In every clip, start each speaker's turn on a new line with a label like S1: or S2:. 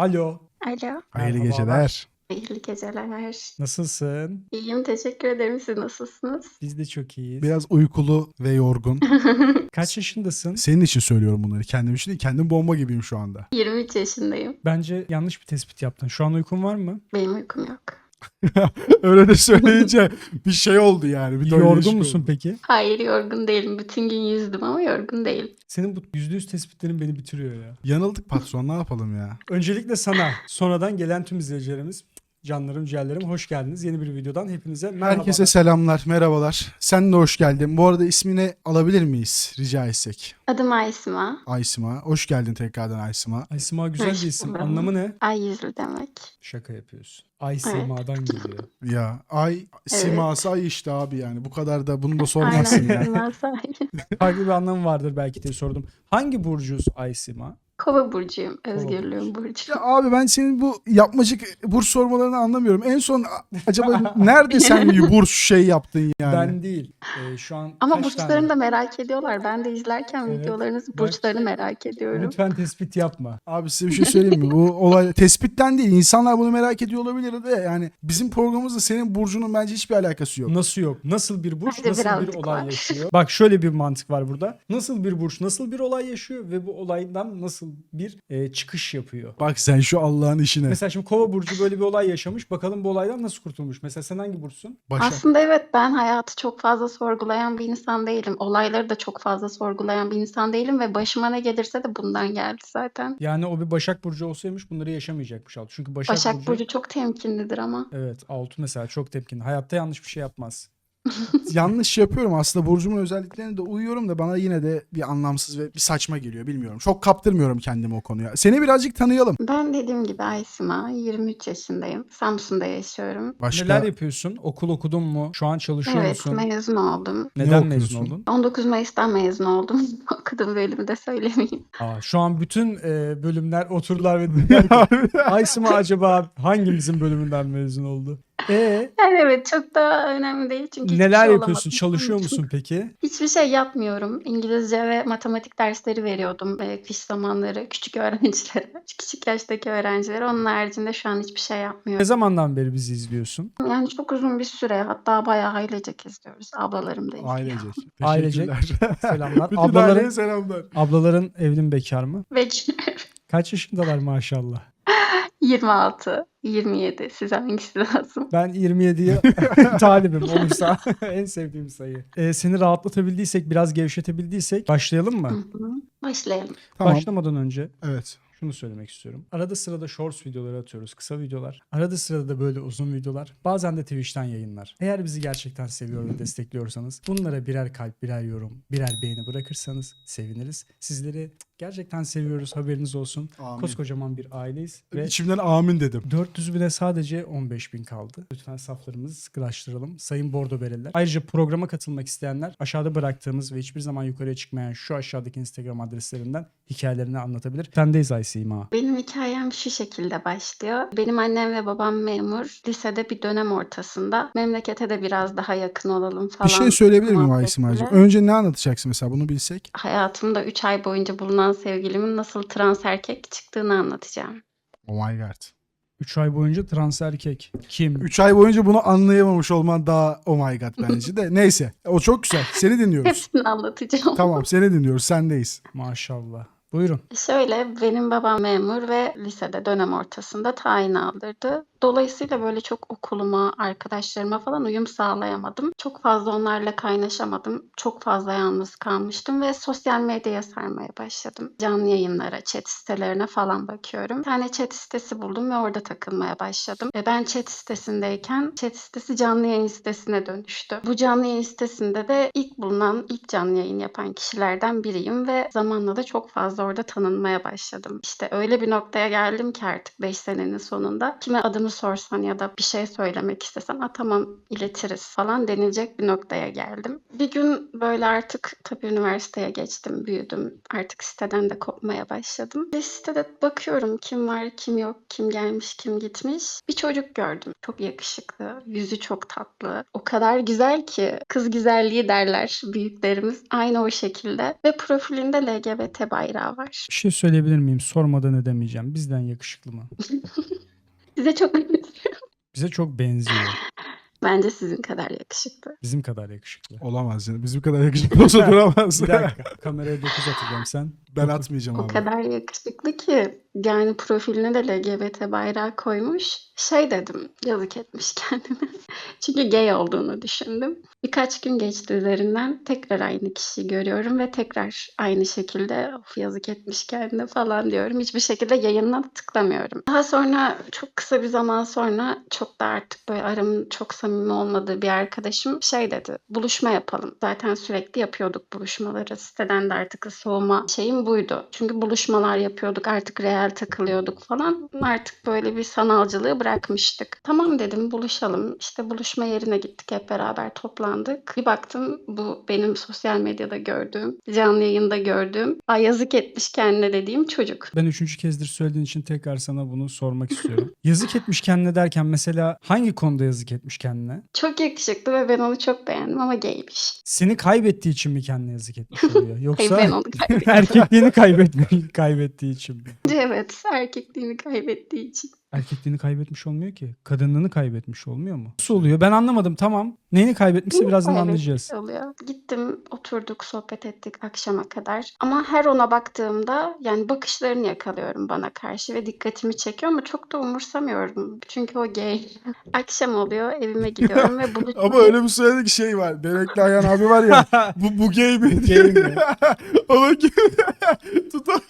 S1: Alo.
S2: Alo.
S3: Hayırlı
S1: Merhabalar.
S3: geceler.
S2: Hayırlı geceler.
S1: Nasılsın?
S2: İyiyim. Teşekkür ederim. Siz nasılsınız?
S1: Biz de çok iyiyiz.
S3: Biraz uykulu ve yorgun.
S1: Kaç yaşındasın?
S3: Senin için söylüyorum bunları. Kendim için değil. Kendim bomba gibiyim şu anda.
S2: 23 yaşındayım.
S1: Bence yanlış bir tespit yaptın. Şu an uykun var mı?
S2: Benim uykum yok.
S3: Öyle de söyleyince bir şey oldu yani. Bir
S1: Yorgun musun
S3: oldu.
S1: peki?
S2: Hayır yorgun değilim. Bütün gün yüzdüm ama yorgun değilim.
S1: Senin bu yüzde yüz tespitlerin beni bitiriyor ya.
S3: Yanıldık patron ne yapalım ya.
S1: Öncelikle sana, sonradan gelen tüm izleyicilerimiz, canlarım, ciğerlerim hoş geldiniz. Yeni bir videodan hepinize merhaba.
S3: Herkese selamlar, merhabalar. Sen de hoş geldin. Bu arada ismini alabilir miyiz rica etsek?
S2: Adım Aysima.
S3: Aysima. Hoş geldin tekrardan Aysima.
S1: Ay Sima güzel bir isim.
S2: buldum.
S1: Anlamı ne?
S2: Ay yüzlü demek.
S1: Şaka yapıyorsun. Ay Sima'dan geliyor.
S3: Ya ay siması ay işte abi yani. Bu kadar da bunu da sormazsın
S2: Aynen.
S3: ya.
S2: Sima sahibi.
S1: Farklı bir anlamı vardır belki diye sordum. Hangi burcuz Ay Sima?
S2: Kova burcuyum. Özgürlüğün burcu.
S3: Ya abi ben senin bu yapmacık burs sormalarını anlamıyorum. En son acaba nerede sen bir burs şey yaptın yani?
S1: Ben değil. Ee, şu an
S2: Ama
S1: kaç
S2: burçlarını
S1: tane-
S2: da merak ediyorlar. Ben de izlerken
S1: Evet.
S2: videolarınızı
S1: Bak-
S2: burçlarını merak ediyorum.
S1: Lütfen tespit yapma.
S3: Abi size bir şey söyleyeyim mi? Bu olay tespitten değil. İnsanlar bunu merak ediyor olabilir de yani bizim programımızda senin burcunun bence hiçbir alakası yok.
S1: Nasıl yok? Nasıl bir burç
S2: Bence
S1: nasıl bir
S2: birazcık
S1: olay
S2: var.
S1: yaşıyor? Bak şöyle bir mantık var burada. Nasıl bir burç nasıl bir olay yaşıyor ve bu olaydan nasıl bir e, çıkış yapıyor?
S3: Bak sen şu Allah'ın işine.
S1: Mesela şimdi Kova burcu böyle bir olay yaşamış. Bakalım bu olaydan nasıl kurtulmuş? Mesela sen hangi burçsun?
S3: Başa.
S2: Aslında evet ben hayatı çok fazla sorgulayan bir insan değilim. Olayları da çok fazla sorgulayan bir insan değilim ve başıma ne gelirse de bundan geldi zaten.
S1: Yani o bir Başak burcu olsaymış bunları yaşamayacakmış Altı. Çünkü Başak,
S2: Başak
S1: burcu,
S2: Burcu çok temkinlidir ama.
S1: Evet Altı mesela çok tepkin. Hayatta yanlış bir şey yapmaz.
S3: Yanlış yapıyorum aslında burcumun özelliklerine de uyuyorum da bana yine de bir anlamsız ve bir saçma geliyor bilmiyorum. Çok kaptırmıyorum kendimi o konuya. Seni birazcık tanıyalım.
S2: Ben dediğim gibi Aysima, 23 yaşındayım. Samsun'da yaşıyorum.
S3: Başka
S1: Neler yapıyorsun? Okul okudun mu? Şu an çalışıyor
S2: Evet,
S1: musun?
S2: mezun oldum.
S1: Neden mezun
S3: okuyorsun?
S1: oldun?
S2: 19 Mayıs'tan mezun oldum. Okuduğum bölümü de söylemeyeyim.
S1: Aa, şu an bütün e, bölümler oturdular ve dediler ki Aysima acaba hangimizin bölümünden mezun oldu? E
S2: Yani evet çok da önemli değil çünkü hiçbir
S1: neler
S2: şey
S1: yapıyorsun?
S2: olamadım.
S1: Çalışıyor musun peki?
S2: Hiçbir şey yapmıyorum. İngilizce ve matematik dersleri veriyordum e, kış zamanları küçük öğrencilere, küçük yaştaki öğrencilere. Onun haricinde şu an hiçbir şey
S1: Ne
S2: yapmıyorum.
S1: zamandan beri bizi izliyorsun?
S2: Yani çok uzun bir süre hatta bayağı ailecek izliyoruz. Ablalarım da izliyor.
S3: ailecek.
S1: Ailecek.
S3: Teşekkürler.
S1: Selamlar.
S3: Bütün
S1: Ablaların,
S3: selamlar.
S1: ablaların evli mi bekar mı?
S2: Ve
S1: Kaç yaşındalar maşallah?
S2: 26, 27 size hangisi lazım?
S1: Ben 27'ye talibim olursa en sevdiğim sayı. Ee, seni rahatlatabildiysek, biraz gevşetebildiysek başlayalım
S2: Hı
S1: mı?
S2: hı. Başlayalım.
S3: Tamam.
S1: Başlamadan önce
S3: Evet.
S1: şunu söylemek istiyorum. Arada sırada shorts videoları atıyoruz, kısa videolar. Arada sırada da böyle uzun videolar. Bazen de Twitch'ten yayınlar. Eğer bizi gerçekten seviyor ve destekliyorsanız bunlara birer kalp, birer yorum, birer beğeni bırakırsanız seviniriz. Sizleri gerçekten seviyoruz haberiniz olsun.
S3: Amin.
S1: Koskocaman bir aileyiz ve
S3: İçimden amin dedim.
S1: 400 bine sadece 15 bin kaldı. Lütfen saflarımızı sıkılaştıralım. Sayın Bordo Bereliler. Ayrıca programa katılmak isteyenler aşağıda bıraktığımız ve hiçbir zaman yukarıya çıkmayan şu aşağıdaki Instagram adreslerinden hikayelerini anlatabilir. Sendeyiz Aysima.
S2: Benim hikayem şu şekilde başlıyor. Benim annem ve babam memur. Lisede bir dönem ortasında. Memlekete de biraz daha yakın olalım falan.
S3: Bir şey söyleyebilir miyim. Aysimacığım? Önce ne anlatacaksın mesela bunu bilsek?
S2: Hayatımda 3 ay boyunca bulunan sevgilimin nasıl trans erkek çıktığını anlatacağım.
S3: Oh my god.
S1: 3 ay boyunca trans erkek. Kim?
S3: 3 ay boyunca bunu anlayamamış olman daha oh my god bence de. Neyse o çok güzel. Seni dinliyoruz.
S2: Hepsini anlatacağım.
S3: tamam seni dinliyoruz sendeyiz.
S1: Maşallah. Buyurun.
S2: Şöyle benim babam memur ve lisede dönem ortasında tayin aldırdı. Dolayısıyla böyle çok okuluma, arkadaşlarıma falan uyum sağlayamadım. Çok fazla onlarla kaynaşamadım. Çok fazla yalnız kalmıştım ve sosyal medyaya sarmaya başladım. Canlı yayınlara, chat sitelerine falan bakıyorum. Bir tane chat sitesi buldum ve orada takılmaya başladım. Ve ben chat sitesindeyken chat sitesi canlı yayın sitesine dönüştü. Bu canlı yayın sitesinde de ilk bulunan, ilk canlı yayın yapan kişilerden biriyim ve zamanla da çok fazla orada tanınmaya başladım. İşte öyle bir noktaya geldim ki artık 5 senenin sonunda kime adımı sorsan ya da bir şey söylemek istesen "Aa, tamam iletiriz falan denilecek bir noktaya geldim. Bir gün böyle artık tabii üniversiteye geçtim, büyüdüm. Artık siteden de kopmaya başladım. Ve sitede bakıyorum kim var, kim yok, kim gelmiş, kim gitmiş. Bir çocuk gördüm. Çok yakışıklı, yüzü çok tatlı. O kadar güzel ki kız güzelliği derler büyüklerimiz. Aynı o şekilde. Ve profilinde LGBT bayrağı var.
S1: Bir şey söyleyebilir miyim? Sormadan edemeyeceğim. Bizden yakışıklı mı?
S2: Size çok
S1: Bize çok benziyor.
S2: Bence sizin kadar yakışıklı.
S1: Bizim kadar yakışıklı.
S3: Olamaz yani. Bizim kadar yakışıklı olsa duramaz.
S1: Bir dakika. Kameraya 9 atacağım sen.
S3: ben atmayacağım
S2: O
S3: abi.
S2: kadar yakışıklı ki yani profiline de LGBT bayrağı koymuş. Şey dedim yazık etmiş kendine. Çünkü gay olduğunu düşündüm. Birkaç gün geçti üzerinden tekrar aynı kişiyi görüyorum ve tekrar aynı şekilde of yazık etmiş kendine falan diyorum. Hiçbir şekilde yayınına tıklamıyorum. Daha sonra çok kısa bir zaman sonra çok da artık böyle aramın çok samimi olmadığı bir arkadaşım şey dedi. Buluşma yapalım. Zaten sürekli yapıyorduk buluşmaları. Siteden de artık soğuma şeyim buydu. Çünkü buluşmalar yapıyorduk. Artık real takılıyorduk falan. Artık böyle bir sanalcılığı bırakmıştık. Tamam dedim buluşalım. İşte buluşma yerine gittik hep beraber toplandık. Bir baktım bu benim sosyal medyada gördüğüm, canlı yayında gördüğüm, ay yazık etmiş kendine dediğim çocuk.
S1: Ben üçüncü kezdir söylediğin için tekrar sana bunu sormak istiyorum. yazık etmiş kendine derken mesela hangi konuda yazık etmiş kendine?
S2: Çok yakışıklı ve ben onu çok beğendim ama gaymiş.
S1: Seni kaybettiği için mi kendine yazık etmiş oluyor?
S2: Hayır
S1: Yoksa
S2: ben onu kaybettim.
S1: Erkekliğini kaybetme, kaybettiği için
S2: evet erkekliğini kaybettiği için.
S1: Erkekliğini kaybetmiş olmuyor ki. Kadınlığını kaybetmiş olmuyor mu? Nasıl oluyor? Ben anlamadım. Tamam. Neyini kaybetmişse birazdan
S2: Evet,
S1: anlayacağız.
S2: oluyor. Gittim oturduk sohbet ettik akşama kadar. Ama her ona baktığımda yani bakışlarını yakalıyorum bana karşı ve dikkatimi çekiyor ama çok da umursamıyorum. Çünkü o gay. Akşam oluyor evime gidiyorum ve buluşma
S3: Ama öyle bir söyledi ki şey var. Benekli Ayhan abi var ya. bu, bu gay mi?
S1: Gay mi?
S3: Ona Tuta-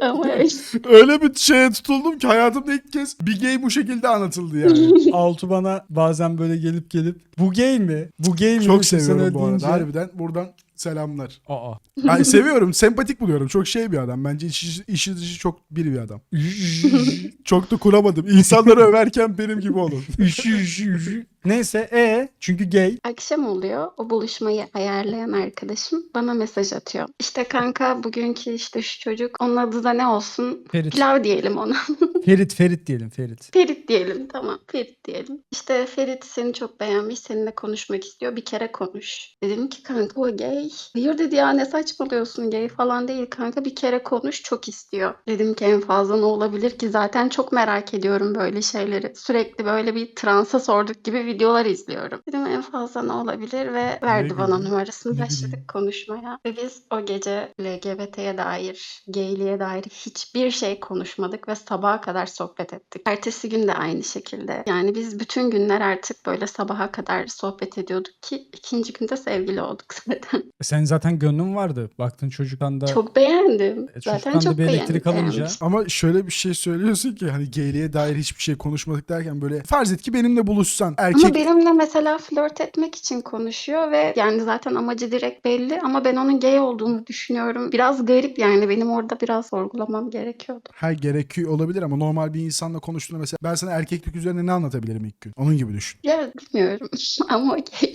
S2: ama öyle.
S3: öyle bir şeye tutuldum ki hayatımda ilk kez bir gay bu şekilde anlatıldı yani.
S1: Altu bana bazen böyle gelip gelip bu gay mi? Bu gay mi?
S3: Çok seviyorum bu arada.
S1: deyince-
S3: Harbiden buradan selamlar.
S1: Aa.
S3: Yani seviyorum. Sempatik buluyorum. Çok şey bir adam. Bence işi, işi dışı çok bir bir adam. Çok da kuramadım. İnsanları överken benim gibi olun.
S1: Neyse e çünkü gay.
S2: Akşam oluyor. O buluşmayı ayarlayan arkadaşım bana mesaj atıyor. İşte kanka bugünkü işte şu çocuk onun adı da ne olsun?
S1: Ferit.
S2: Pilav diyelim ona.
S1: Ferit Ferit diyelim Ferit.
S2: Ferit diyelim tamam Ferit diyelim. İşte Ferit seni çok beğenmiş seninle konuşmak istiyor bir kere konuş. Dedim ki kanka o gay. Hayır dedi ya ne saçmalıyorsun gay falan değil kanka bir kere konuş çok istiyor. Dedim ki en fazla ne olabilir ki zaten çok merak ediyorum böyle şeyleri. Sürekli böyle bir transa sorduk gibi videolar izliyorum. Dedim en fazla ne olabilir ve verdi
S1: Ne
S2: bana
S1: gibi?
S2: numarasını başladık konuşmaya. Ve biz o gece LGBT'ye dair, gayliğe dair hiçbir şey konuşmadık ve sabaha kadar sohbet ettik. Ertesi gün de aynı şekilde. Yani biz bütün günler artık böyle sabaha kadar sohbet ediyorduk ki ikinci günde sevgili olduk zaten.
S1: Sen zaten gönlün vardı. Baktın çocuktan da
S2: Çok beğendim.
S1: E,
S2: Zaten
S1: çocuktan da
S2: çok
S1: bir elektrik
S2: beğendim.
S1: alınca
S3: Ama şöyle bir şey söylüyorsun ki hani gayliğe dair hiçbir şey konuşmadık derken böyle farz et ki benimle buluşsan erkek
S2: Ama benimle mesela flört etmek için konuşuyor ve yani zaten amacı direkt belli ama ben onun gay olduğunu düşünüyorum. Biraz garip yani benim orada biraz sorgulamam gerekiyordu.
S3: her gerekiyor olabilir ama normal bir insanla konuştuğunda mesela ben sana erkeklik üzerine ne anlatabilirim ilk gün? Onun gibi düşün.
S2: Ya bilmiyorum ama o gay.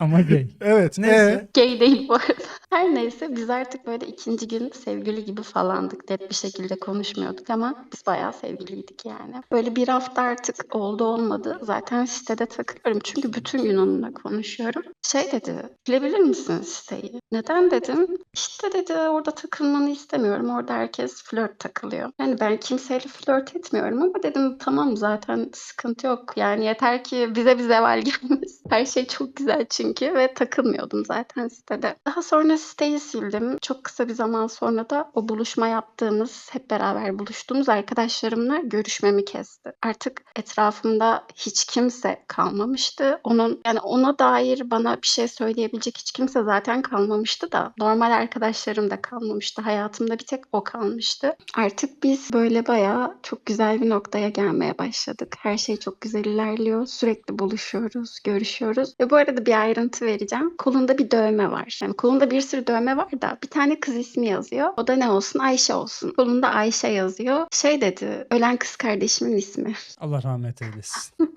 S1: ama gay.
S3: Evet.
S1: Neyse.
S3: ee?
S2: Gay değil bu arada. Her neyse biz artık böyle ikinci gün sevgili gibi falandık. Net bir şekilde konuşmuyorduk ama biz bayağı sevgiliydik yani. Böyle bir hafta artık oldu olmadı. Zaten sitede takılıyorum çünkü bütün gün onunla konuşuyorum. Şey dedi, bilebilir misin siteyi? Neden dedim. İşte dedi orada takılmanı istemiyorum. Orada herkes flört takılıyor. Yani ben kimseyle flört etmiyorum ama dedim tamam zaten sıkıntı yok. Yani yeter ki bize bir zeval gelmesin. Her şey çok güzel çünkü ve takılmıyordum zaten sitede. Daha sonra siteyi sildim. Çok kısa bir zaman sonra da o buluşma yaptığımız, hep beraber buluştuğumuz arkadaşlarımla görüşmemi kesti. Artık etrafımda hiç kimse kalmamıştı. Onun yani ona dair bana bir şey söyleyebilecek hiç kimse zaten kalmamıştı da normal arkadaşlarım da kalmamıştı. Hayatımda bir tek o kalmıştı. Artık biz böyle bayağı çok güzel bir noktaya gelmeye başladık. Her şey çok güzel ilerliyor. Sürekli buluşuyoruz, görüşüyoruz. Ve bu arada bir ayrıntı vereceğim. Kolunda bir dövme var. Yani kolunda bir sürü dövme var da bir tane kız ismi yazıyor. O da ne olsun? Ayşe olsun. Kolunda Ayşe yazıyor. Şey dedi, ölen kız kardeşimin ismi.
S1: Allah rahmet eylesin.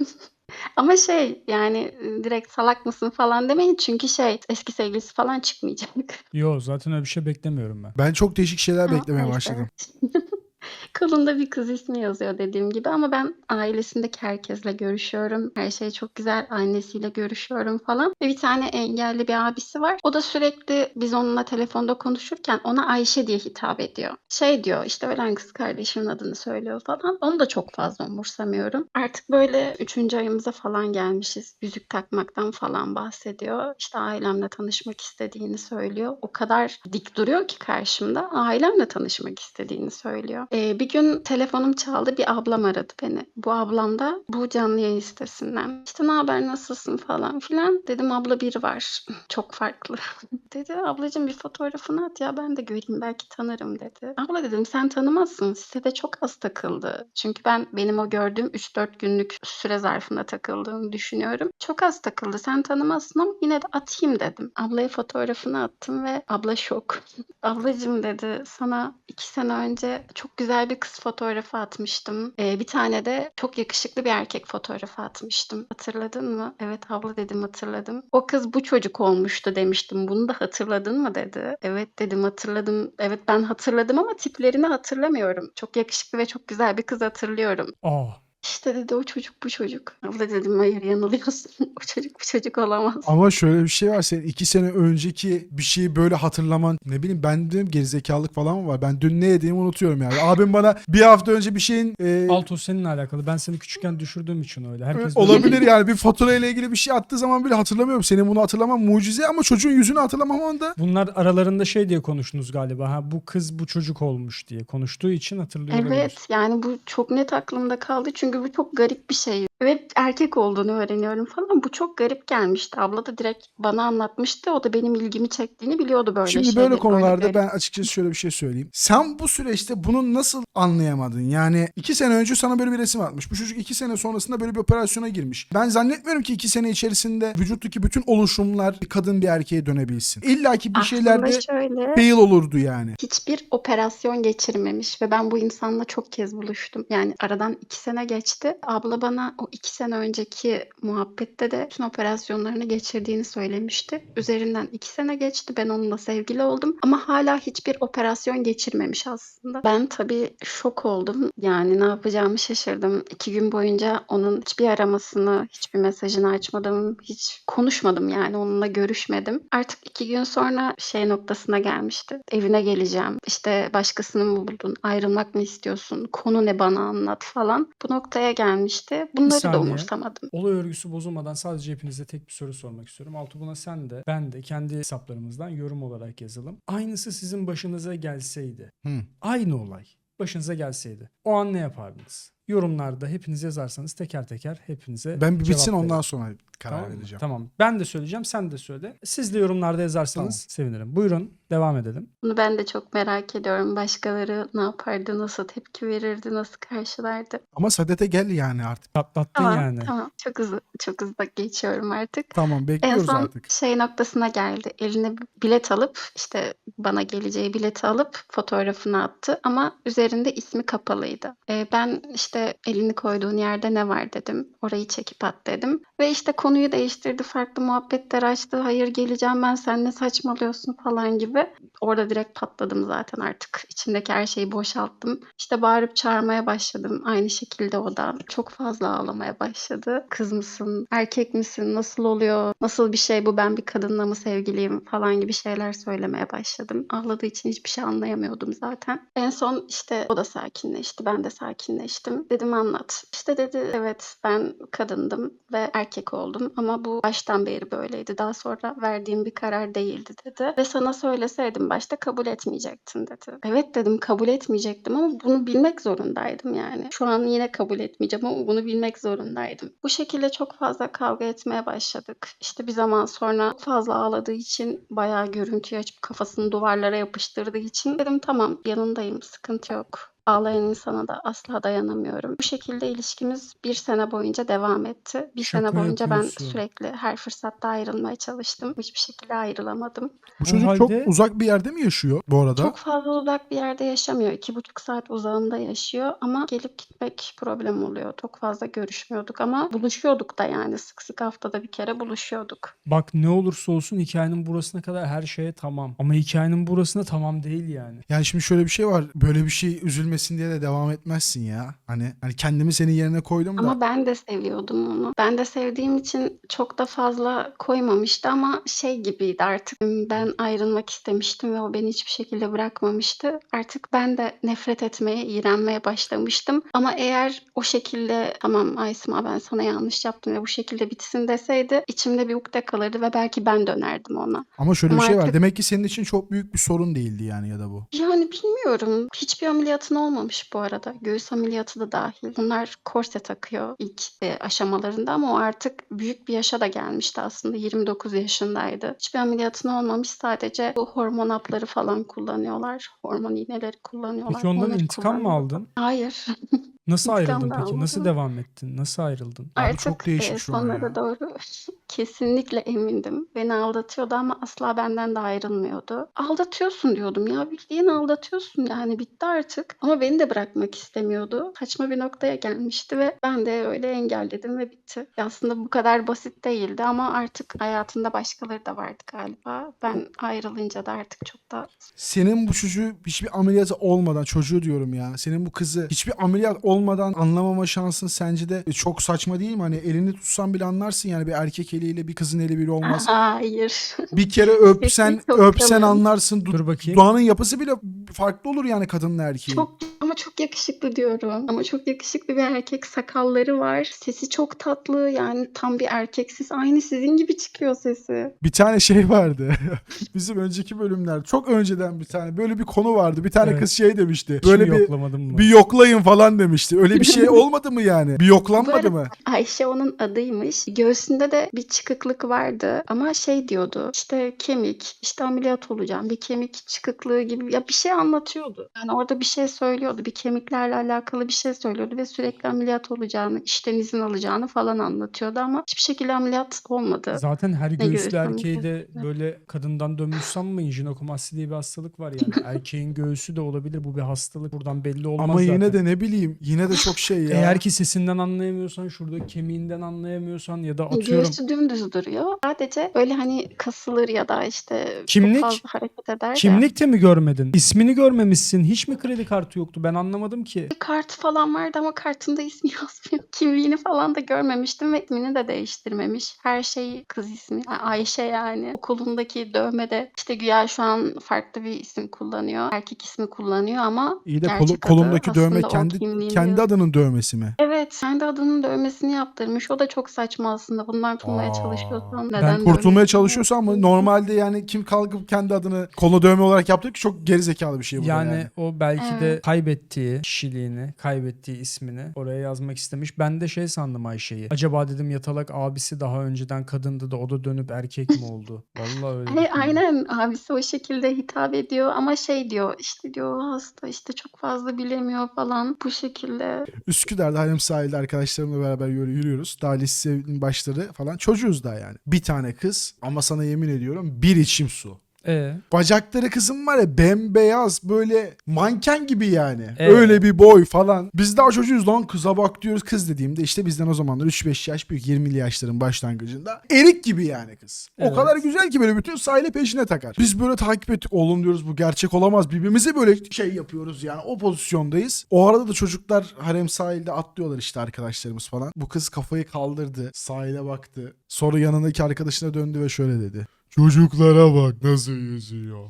S2: Ama şey yani e, direkt salak mısın falan demeyin çünkü şey eski sevgilisi falan çıkmayacak.
S1: Yo zaten öyle bir şey beklemiyorum ben.
S3: Ben çok değişik şeyler
S2: Ama
S3: beklemeye
S2: neyse.
S3: başladım.
S2: Kolunda bir kız ismi yazıyor dediğim gibi ama ben ailesindeki herkesle görüşüyorum. Her şey çok güzel. Annesiyle görüşüyorum falan. Ve bir tane engelli bir abisi var. O da sürekli biz onunla telefonda konuşurken ona Ayşe diye hitap ediyor. Şey diyor işte ölen kız kardeşimin adını söylüyor falan. Onu da çok fazla umursamıyorum. Artık böyle üçüncü ayımıza falan gelmişiz. Yüzük takmaktan falan bahsediyor. İşte ailemle tanışmak istediğini söylüyor. O kadar dik duruyor ki karşımda. Ailemle tanışmak istediğini söylüyor. Ee, bir gün telefonum çaldı. Bir ablam aradı beni. Bu ablam da bu canlı yayın sitesinden. İşte ne haber nasılsın falan filan. Dedim abla biri var. Çok farklı. dedi ablacığım bir fotoğrafını at ya ben de göreyim belki tanırım dedi. Abla dedim sen tanımazsın. Sitede çok az takıldı. Çünkü ben benim o gördüğüm 3-4 günlük süre zarfında takıldığını düşünüyorum. Çok az takıldı. Sen tanımazsın ama yine de atayım dedim. Ablaya fotoğrafını attım ve abla şok. Ablacığım dedi sana iki sene önce çok güzel bir kız fotoğrafı atmıştım. Ee, bir tane de çok yakışıklı bir erkek fotoğrafı atmıştım. Hatırladın mı? Evet abla dedim hatırladım. O kız bu çocuk olmuştu demiştim. Bunu da hatırladın mı dedi. Evet dedim hatırladım. Evet ben hatırladım ama tiplerini hatırlamıyorum. Çok yakışıklı ve çok güzel bir kız hatırlıyorum.
S1: Aa,
S2: İşte dedi o çocuk bu çocuk. Abla dedim hayır yanılıyorsun. o çocuk bu çocuk olamaz.
S3: Ama şöyle bir şey var senin iki sene önceki bir şeyi böyle hatırlaman ne bileyim ben dedim gerizekalılık falan mı var? Ben dün ne yediğimi unutuyorum yani. Abim bana bir hafta önce bir şeyin e,
S1: Alto seninle alakalı. Ben seni küçükken düşürdüğüm için öyle. Herkes
S3: olabilir yani bir fatura ile ilgili bir şey attığı zaman bile hatırlamıyorum. Senin bunu hatırlaman mucize ama çocuğun yüzünü hatırlamaman da
S1: Bunlar aralarında şey diye konuştunuz galiba. Ha bu kız bu çocuk olmuş diye konuştuğu için hatırlıyor olabilir.
S2: Evet yani bu çok net aklımda kaldı çünkü bu çok garip bir şey. Ve erkek olduğunu öğreniyorum falan. Bu çok garip gelmişti. Abla da direkt bana anlatmıştı. O da benim ilgimi çektiğini biliyordu böyle
S3: Şimdi
S2: şeyleri.
S3: böyle konularda
S2: garip.
S3: ben açıkçası şöyle bir şey söyleyeyim. Sen bu süreçte bunu nasıl anlayamadın? Yani iki sene önce sana böyle bir resim atmış. Bu çocuk iki sene sonrasında böyle bir operasyona girmiş. Ben zannetmiyorum ki iki sene içerisinde vücuttaki bütün oluşumlar bir kadın bir erkeğe dönebilsin. İlla ki bir
S2: Aslında
S3: şeylerde
S2: şöyle
S3: fail olurdu yani.
S2: hiçbir operasyon geçirmemiş ve ben bu insanla çok kez buluştum. Yani aradan iki sene geçti. Abla bana o iki sene önceki muhabbette de bütün operasyonlarını geçirdiğini söylemişti. Üzerinden iki sene geçti. Ben onunla sevgili oldum ama hala hiçbir operasyon geçirmemiş aslında. Ben tabii şok oldum. Yani ne yapacağımı şaşırdım. İki gün boyunca onun hiçbir aramasını, hiçbir mesajını açmadım. Hiç konuşmadım yani onunla görüşmedim. Artık iki gün sonra şey noktasına gelmişti. Evine geleceğim. İşte başkasını mı buldun? Ayrılmak mı istiyorsun? Konu ne bana anlat falan. Bu noktaya gelmişti. Bunları da umursamadım.
S1: Olay örgüsü bozulmadan sadece hepinize tek bir soru sormak istiyorum. Altı buna sen de ben de kendi hesaplarımızdan yorum olarak yazalım. Aynısı sizin başınıza gelseydi.
S3: Hı.
S1: Aynı olay başınıza gelseydi. O an ne yapardınız? Yorumlarda hepiniz yazarsanız teker teker hepinize
S3: Ben bir
S1: cevap
S3: bitsin
S1: veririm.
S3: ondan sonra karar
S1: Tamam mı?
S3: vereceğim.
S1: Tamam. Ben de söyleyeceğim, sen de söyle. Siz de yorumlarda yazarsanız sevinirim. Buyurun, devam edelim.
S2: Bunu ben de çok merak ediyorum. Başkaları ne yapardı? Nasıl tepki verirdi? Nasıl karşılardı?
S3: Ama Sadet'e gel yani artık.
S1: Patlattın
S2: Tamam,
S1: yani.
S2: tamam. Çok hızlı, çok hızlı geçiyorum artık.
S3: Tamam
S2: En
S3: bekliyoruz
S2: son
S3: artık.
S2: şey noktasına geldi. Eline bir bilet alıp işte bana geleceği bileti alıp fotoğrafını attı ama üzerinde ismi kapalıydı. Ee, ben işte elini koyduğun yerde ne var dedim. Orayı çekip at dedim. Ve işte konuyu değiştirdi. Farklı muhabbetler açtı. Hayır geleceğim ben sen ne saçmalıyorsun falan gibi. Orada direkt patladım zaten artık. İçimdeki her şeyi boşalttım. İşte bağırıp çağırmaya başladım. Aynı şekilde o da. Çok fazla ağlamaya başladı. Kız mısın? Erkek misin? Nasıl oluyor? Nasıl bir şey bu? Ben bir kadınla mı sevgiliyim? Falan gibi şeyler söylemeye başladım. Ağladığı için hiçbir şey anlayamıyordum zaten. En son işte o da sakinleşti. Ben de sakinleştim. Dedim anlat. İşte dedi evet ben kadındım ve erkek oldum ama bu baştan beri böyleydi. Daha sonra verdiğim bir karar değildi dedi. Ve sana söyleseydim başta kabul etmeyecektin dedi. Evet dedim kabul etmeyecektim ama bunu bilmek zorundaydım yani. Şu an yine kabul etmeyeceğim ama bunu bilmek zorundaydım. Bu şekilde çok fazla kavga etmeye başladık. İşte bir zaman sonra fazla ağladığı için bayağı görüntüyü açıp kafasını duvarlara yapıştırdığı için dedim tamam yanındayım sıkıntı yok. Ağlayan insana da asla dayanamıyorum. Bu şekilde ilişkimiz bir sene boyunca devam etti. Bir
S1: Şaka
S2: sene boyunca ben
S1: yapıyorsun.
S2: sürekli her fırsatta ayrılmaya çalıştım. Hiçbir şekilde ayrılamadım.
S3: Bu çocuk çok
S1: halde-
S3: uzak bir yerde mi yaşıyor bu arada?
S2: Çok fazla uzak bir yerde yaşamıyor. İki buçuk saat uzağında yaşıyor ama gelip gitmek problem oluyor. Çok fazla görüşmüyorduk ama buluşuyorduk da yani sık sık haftada bir kere buluşuyorduk.
S1: Bak ne olursa olsun hikayenin burasına kadar her şeye tamam. Ama hikayenin burasına tamam değil yani.
S3: Yani şimdi şöyle bir şey var. Böyle bir şey üzülmek üzülmesin diye de devam etmezsin ya. Hani hani kendimi senin yerine koydum da.
S2: Ama ben de seviyordum onu. Ben de sevdiğim için çok da fazla koymamıştı ama şey gibiydi artık. Ben ayrılmak istemiştim ve o beni hiçbir şekilde bırakmamıştı. Artık ben de nefret etmeye, iğrenmeye başlamıştım. Ama eğer o şekilde tamam Aysima ben sana yanlış yaptım ve bu şekilde bitsin deseydi içimde bir ukde kalırdı ve belki ben dönerdim ona.
S3: Ama şöyle bir
S2: Ama
S3: şey var.
S2: artık-
S3: Demek ki senin için çok büyük bir sorun değildi yani ya da bu.
S2: Yani bilmiyorum. Hiçbir ameliyatın olmamış bu arada. Göğüs ameliyatı da dahil. Bunlar korse takıyor ilk e, aşamalarında ama o artık büyük bir yaşa da gelmişti aslında. 29 yaşındaydı. Hiçbir ameliyatın olmamış. Sadece bu hormon hapları falan kullanıyorlar. Hormon iğneleri kullanıyorlar.
S1: Peki ondan
S2: Onları
S1: intikam mı aldın?
S2: Hayır.
S1: Nasıl ayrıldın
S2: da
S1: peki? Nasıl devam ettin? Nasıl ayrıldın?
S3: Abi
S2: Artık
S3: çok değişik
S2: e,
S3: şu an
S2: sonlara
S3: ya.
S2: doğru kesinlikle emindim. Beni aldatıyordu ama asla benden de ayrılmıyordu. Aldatıyorsun diyordum ya bildiğin aldatıyorsun yani bitti artık. Ama beni de bırakmak istemiyordu. Saçma bir noktaya gelmişti ve ben de öyle engelledim ve bitti. Aslında bu kadar basit değildi ama artık hayatında başkaları da vardı galiba. Ben ayrılınca da artık çok da
S3: Senin bu çocuğu hiçbir ameliyatı olmadan çocuğu diyorum ya. Senin bu kızı hiçbir ameliyat olmadan anlamama şansın sence de çok saçma değil mi? Hani elini tutsan bile anlarsın yani bir erkek eliyle bir kızın eli biri olmaz.
S2: hayır.
S3: bir kere öpsen öpsen anlarsın. Du-
S1: Dur bakayım.
S3: Doğanın yapısı bile farklı olur yani kadınla erkeğin.
S2: Çok ama çok yakışıklı diyorum. Ama çok yakışıklı bir erkek. Sakalları var. Sesi çok tatlı. Yani tam bir erkeksiz. Aynı sizin gibi çıkıyor sesi.
S3: Bir tane şey vardı. Bizim önceki bölümler çok önceden bir tane böyle bir konu vardı. Bir tane
S1: Evet.
S3: kız şey demişti.
S1: Böyle
S3: Böyle bir
S1: yoklamadım mı?
S3: bir yoklayın falan demişti. Öyle bir şey olmadı mı yani? Bir yoklanmadı mı?
S2: Ayşe onun adıymış. Göğsünde de bir çıkıklık vardı. Ama şey diyordu. İşte kemik, işte ameliyat olacağım. Bir kemik çıkıklığı gibi ya bir şey anlatıyordu. Yani orada bir şey söylüyordu. Bir kemiklerle alakalı bir şey söylüyordu ve sürekli ameliyat olacağını, işten izin alacağını falan anlatıyordu ama hiçbir şekilde ameliyat olmadı.
S1: Zaten her
S2: göğüs
S1: göğüslü erkeği de böyle kadından dönmüş sanmayın. Jinekomasti diye bir hastalık var yani. Erkeğin göğüsü de olabilir. Bu bir hastalık. Buradan belli olmaz
S3: Ama yine
S1: zaten.
S3: de ne bileyim yine de çok şey ya.
S1: Eğer ki sesinden anlayamıyorsan, şurada kemiğinden anlayamıyorsan ya da atıyorum
S2: Göğsü dümdüz duruyor. Sadece böyle hani kasılır ya da işte
S1: Kimlik?
S2: çok fazla hareket eder de.
S1: Kimlik de mi görmedin? İsmini görmemişsin. Hiç mi kredi kartı yoktu? Ben anlamadım ki.
S2: Bir kart falan vardı ama kartında ismi yazmıyor. Kimliğini falan da görmemiştim ve ismini de değiştirmemiş. Her şey kız ismi. Ayşe yani. Okulundaki dövmede işte güya şu an farklı bir isim kullanıyor. Erkek ismi kullanıyor ama
S3: İyi de kolu- kolundaki dövme kendi kendi
S2: diyor.
S3: adının dövmesi mi?
S2: Evet, kendi adının dövmesini yaptırmış. O da çok saçma aslında. Bundan kurtulmaya çalışıyorsan
S1: Ben
S2: neden
S3: Kurtulmaya
S2: dövmesini
S3: çalışıyorsa ama normalde yani kim kalkıp kendi adını koluna dövme olarak yaptı ki çok gerizekalı bir şey bu
S1: Yani,
S3: yani.
S1: o belki de
S2: Evet.
S1: Kaybettiği kişiliğini, kaybettiği ismini oraya yazmak istemiş. Ben de şey sandım Ayşe'yi. Acaba dedim yatalak abisi daha önceden kadındı da o da dönüp erkek mi oldu? Vallahi öyle.
S2: Hani aynen abisi o şekilde hitap ediyor ama şey diyor işte diyor hasta işte çok fazla bilemiyor falan bu şekilde.
S3: Üsküdar'da Harem sahilde arkadaşlarımla beraber yürü- yürüyoruz. Daha lisenin başları falan. Çocuğuz daha yani. Bir tane kız ama sana yemin ediyorum bir içim su.
S1: Ee,
S3: Bacakları kızım var ya bembeyaz böyle manken gibi yani.
S1: Evet.
S3: Öyle bir boy falan. Biz daha çocuğuz lan kıza bak diyoruz. Kız dediğimde işte bizden o zamanlar 3-5 yaş büyük 20'li yaşların başlangıcında. Erik gibi yani kız. O
S1: Evet.
S3: kadar güzel ki böyle bütün sahile peşine takar. Biz böyle takip ettik. Oğlum diyoruz bu gerçek olamaz. Birbirimize böyle şey yapıyoruz yani o pozisyondayız. O arada da çocuklar harem sahilde atlıyorlar işte arkadaşlarımız falan. Bu kız kafayı kaldırdı. Sahile baktı. Sonra yanındaki arkadaşına döndü ve şöyle dedi. Çocuklara bak nasıl yüzüyor.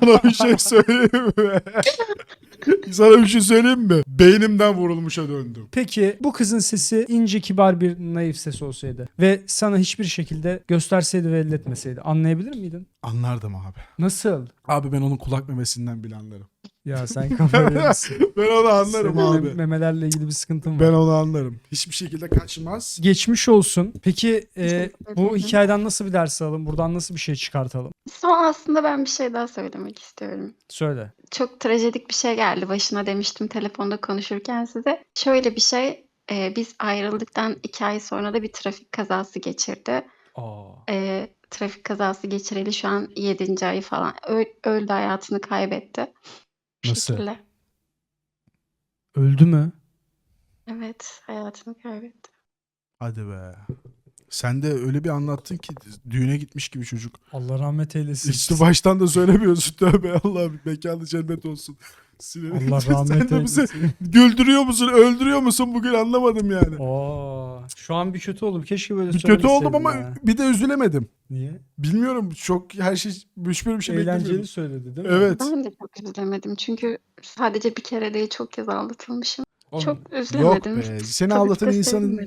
S3: Sana bir şey söyleyeyim mi? Sana bir şey söyleyeyim mi? Beynimden vurulmuşa döndüm.
S1: Peki bu kızın sesi ince kibar bir naif ses olsaydı ve sana hiçbir şekilde gösterseydi ve elletmeseydi anlayabilir miydin?
S3: Anlardım abi.
S1: Nasıl?
S3: Abi ben onun kulak memesinden bile anlarım.
S1: Ya sen kafayı yemişsin.
S3: Ben onu anlarım
S1: Senin
S3: abi.
S1: mem- memelerle ilgili bir sıkıntın var.
S3: Ben onu anlarım. Hiçbir şekilde kaçmaz.
S1: Geçmiş olsun. Peki e, bu hikayeden nasıl bir ders alalım? Buradan nasıl bir şey çıkartalım?
S2: Son aslında ben bir şey daha söylemek istiyorum.
S1: Söyle.
S2: Çok trajedik bir şey geldi başına demiştim telefonda konuşurken size. Şöyle bir şey e, biz ayrıldıktan iki ay sonra da bir trafik kazası geçirdi.
S1: Aa.
S2: E, trafik kazası geçireli şu an 7. ayı falan. Ö- öldü hayatını kaybetti.
S1: Nasıl?
S2: şekilde.
S1: Öldü mü?
S2: Evet hayatını kaybetti.
S3: Hadi be. Sen de öyle bir anlattın ki düğüne gitmiş gibi çocuk.
S1: Allah rahmet eylesin.
S3: İşte baştan da söylemiyorsun. Tövbe Allah mekanı cennet olsun. Sinirlendim.
S1: Allah
S3: Sen
S1: rahmet
S3: de bizi
S1: eylesin.
S3: güldürüyor musun, öldürüyor musun bugün anlamadım yani.
S1: Oo, şu an bir kötü oldum. Keşke böyle
S3: Bir kötü oldum ama
S1: ya.
S3: bir de üzülemedim.
S1: Niye?
S3: Bilmiyorum çok her şey hiçbir bir şey
S1: Eğlenceli
S3: beklemiyordum.
S1: söyledi değil mi?
S3: Evet.
S2: Ben de çok üzülemedim çünkü sadece bir kere değil çok kez aldatılmışım.
S1: Oğlum,
S2: Çok
S3: Yok
S2: üzülemedim.
S3: be. Seni
S2: Tabii
S3: aldatan insanın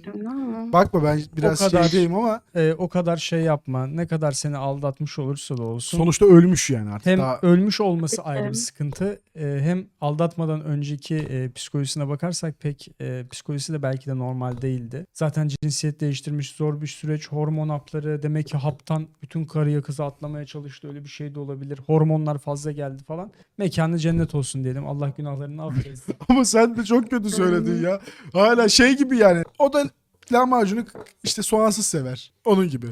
S3: bakma ben biraz
S1: O kadar-
S3: şeydeyim ama
S1: e, o kadar şey yapma. Ne kadar seni aldatmış olursa da olsun.
S3: sonuçta ölmüş yani artık.
S1: hem
S3: Daha
S1: ölmüş olması ayrı bir sıkıntı. e, hem aldatmadan önceki e, psikolojisine bakarsak pek e, psikolojisi de belki de normal değildi. Zaten cinsiyet değiştirmiş zor bir süreç. Hormon hapları demek ki haptan bütün karıya kızı atlamaya çalıştı. Öyle bir şey de olabilir. Hormonlar fazla geldi falan. Mekanı cennet olsun diyelim. Allah günahlarını affetsin.
S3: ama sen de çok kötü söyledin ya. Hala şey gibi yani. O da lahmacunu işte soğansız sever. Onun gibi.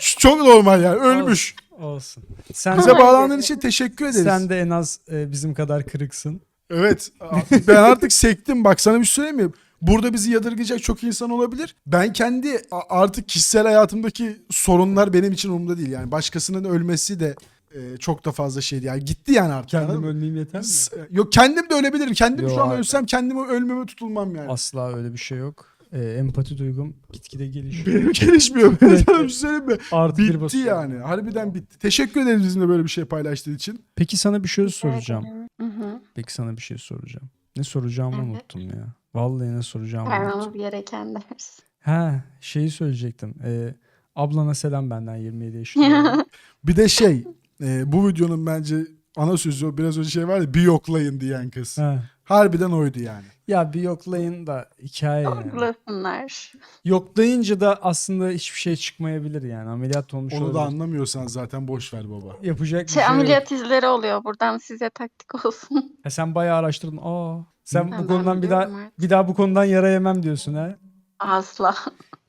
S3: Çok normal yani. Ölmüş.
S1: olsun. Sen
S3: Bize bağlandığın için teşekkür ederiz.
S1: sen de en az e, bizim kadar kırıksın.
S3: Evet. Ben artık sektim. Bak sana bir şey söyleyeyim mi? Burada bizi yadırgayacak çok insan olabilir. Ben kendi a- artık kişisel hayatımdaki sorunlar benim için umurumda değil. Yani başkasının ölmesi de e, çok da fazla şeydi. Yani gitti yani artık. anladın
S1: Kendim
S3: mı?
S1: önleyeyim yeter mi?
S3: S- Yok kendim de ölebilirim. Kendim
S1: Yo,
S3: şu an
S1: abi.
S3: ölsem kendimi ölmeme tutulmam yani.
S1: Asla öyle bir şey yok. E, empati duygum gitgide gelişiyor.
S3: Benim gelişmiyor. Ben sana bir şey söyleyeyim mi?
S1: Artı bir
S3: Bitti
S1: basıyor.
S3: yani. Harbiden bitti. Teşekkür ederiz bizimle böyle bir şey paylaştığın için.
S1: Peki sana bir şey soracağım.
S2: ederim. Hı hı.
S1: Peki sana bir şey soracağım. Ne soracağımı
S2: Evet.
S1: unuttum ya. Vallahi ne soracağımı unuttum.
S2: Vermemiz gereken ders.
S1: Ha, şeyi söyleyecektim. Ee, ablana selam benden 27 yaşında.
S3: Bir de şey e, bu videonun bence ana sözü o biraz önce şey var ya bir yoklayın diyen kız.
S1: ha.
S3: Harbiden oydu yani.
S1: Ya bir yoklayın da hikaye yani.
S2: Yoklasınlar.
S1: Yoklayınca da aslında hiçbir şey çıkmayabilir yani. Ameliyat olmuş
S3: Onu da
S1: olabilir.
S3: anlamıyorsan zaten boş ver baba.
S1: Yapacak bir
S2: Şey,
S1: şey yok.
S2: ameliyat izleri oluyor. Buradan size taktik olsun.
S1: Ha, sen bayağı araştırdın. Aa, sen
S2: Ben
S1: bu konudan bir daha
S2: biliyorum artık.
S1: bir daha bu konudan yara yemem diyorsun ha.
S2: Asla.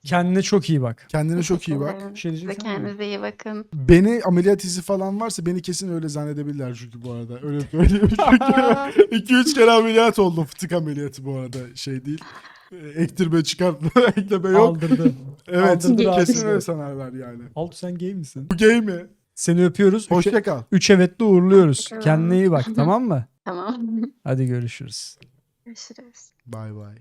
S1: Kendine çok iyi bak.
S3: Kendine çok iyi bak.
S1: Bir şey
S2: Siz de
S1: diyeceksin mi?
S2: kendinize iyi bakın.
S3: Beni ameliyat izi falan varsa beni kesin öyle zannedebilirler çünkü bu arada. Öyle söyleyeyim çünkü 2-3 kere ameliyat oldum. Fıtık ameliyatı bu arada şey değil. E, Ektirme çıkartma ekleme yok.
S1: Aldırdı.
S3: Evet
S1: Aldırdı abi.
S3: kesin öyle sanarlar yani.
S1: Altu sen gay misin?
S3: Bu gay mi?
S1: Seni öpüyoruz. Üç,
S3: Hoşça kal.
S1: üç evetle uğurluyoruz.
S2: Hoşça.
S1: Kendine iyi bak tamam mı?
S2: Tamam.
S1: Hadi görüşürüz.
S2: Görüşürüz.
S3: Bay bay.